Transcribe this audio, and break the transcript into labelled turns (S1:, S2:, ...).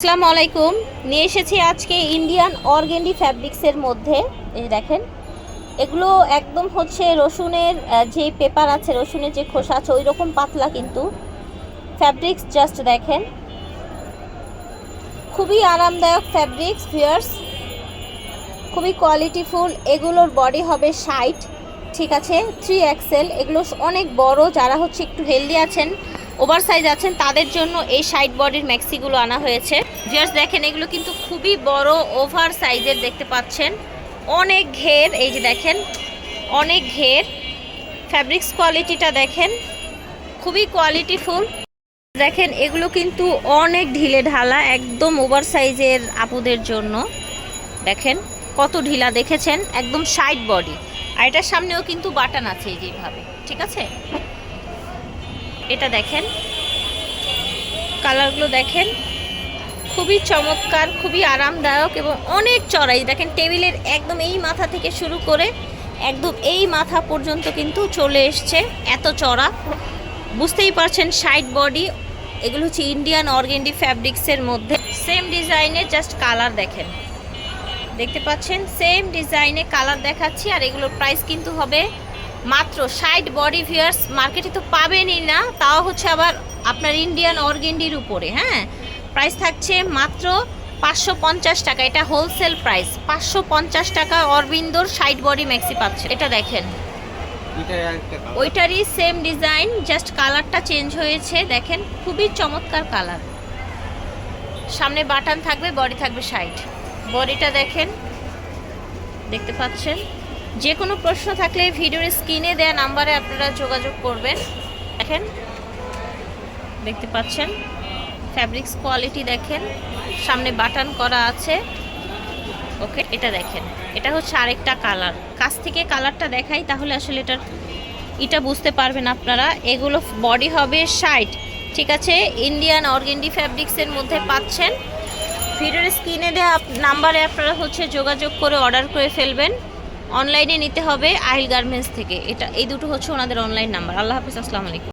S1: আসসালামু আলাইকুম। নিয়ে এসেছি আজকে ইন্ডিয়ান অর্গেন্ডি ফ্যাব্রিক্সের মধ্যে। এই দেখেন, এগুলো একদম হচ্ছে রসুনের যে পেপার আছে, রসুনের যে খোসা আছে ওই রকম পাতলা কিন্তু। ফ্যাব্রিক্স জাস্ট দেখেন। খুবই আরামদায়ক ফ্যাব্রিক্স ভিয়ার্স খুবই কোয়ালিটিফুল এগুলোর বডি হবে সাইট ঠিক আছে? থ্রি এক্সেল এগুলো অনেক বড়, যারা হচ্ছে একটু হেলদি আছেন ওভার সাইজ আছেন, তাদের জন্য এই সাইড বডির ম্যাক্সিগুলো আনা হয়েছে। জাস্ট দেখেন, এগুলো কিন্তু খুবই বড় ওভার সাইজের দেখতে পাচ্ছেন। অনেক ঘের, এই যে দেখেন, অনেক ঘের। ফ্যাব্রিক্স কোয়ালিটিটা দেখেন, খুবই কোয়ালিটিফুল দেখেন, এগুলো কিন্তু অনেক ঢিলে ঢালা, একদম ওভার সাইজের আপুদের জন্য। দেখেন, কত ঢিলা দেখেছেন, একদম সাইড বডি আর এটার সামনেও কিন্তু বাটন আছে যেভাবে, ঠিক আছে? এটা দেখেন। কালারগুলো দেখেন। খুবই চমৎকার, খুবই আরামদায়ক এবং অনেক চড়াই। দেখেন, টেবিলের একদম এই মাথা থেকে শুরু করে একদম এই মাথা পর্যন্ত কিন্তু চলে এসছে এত চড়া। বুঝতেই পারছেন, সাইড বডি, এগুলো হচ্ছে ইন্ডিয়ান অর্গেন্ডি ফ্যাব্রিক্সের মধ্যে। সেম ডিজাইনের জাস্ট কালার দেখেন। দেখতে পাচ্ছেন, সেম ডিজাইনে কালার দেখাচ্ছি আর এগুলোর প্রাইস কিন্তু হবে মাত্র সাইড বডি ভিয়ার্স মার্কেটে তো পাবেনই না তাও হচ্ছে আবার আপনার ইন্ডিয়ান অর্গেন্ডির উপরে হ্যাঁ? প্রাইস থাকছে মাত্র পাঁচশো পঞ্চাশ টাকা এটা হোলসেল প্রাইস পাঁচশো পঞ্চাশ টাকা অরবিন্দর সাইড বডি ম্যাক্সি পাচ্ছে। এটা দেখেন। ওইটারই সেম ডিজাইন জাস্ট কালারটা চেঞ্জ হয়েছে দেখেন খুবই চমৎকার কালার সামনে বাটন থাকবে বডি থাকবে সাইড বডিটা দেখেন দেখতে পাচ্ছেন? যে কোনো প্রশ্ন থাকলে ভিডিওর স্ক্রিনে দেওয়া নাম্বারে আপনারা যোগাযোগ করবেন। দেখেন, দেখতে পাচ্ছেন ফ্যাব্রিক্স কোয়ালিটি দেখেন, সামনে বাটন করা আছে। ওকে এটা দেখেন, এটা হচ্ছে আরেকটা কালার কাছ থেকে কালারটা দেখাই, তাহলে আসলে এটার এটা বুঝতে পারবেন আপনারা। এগুলো বডি হবে সাইড ঠিক আছে? ইন্ডিয়ান অর্গেন্ডি ফ্যাব্রিক্সের মধ্যে পাচ্ছেন। ভিডিওর স্ক্রিনে দেওয়া নাম্বারে আপনারা হচ্ছে যোগাযোগ করে অর্ডার করে ফেলবেন। অনলাইনে নিতে হবে আহিল গার্মেন্টস থেকে। এটা, এই দুটো হচ্ছে ওনাদের অনলাইন নাম্বার। আল্লাহ হাফিজ, আসসালামু আলাইকুম।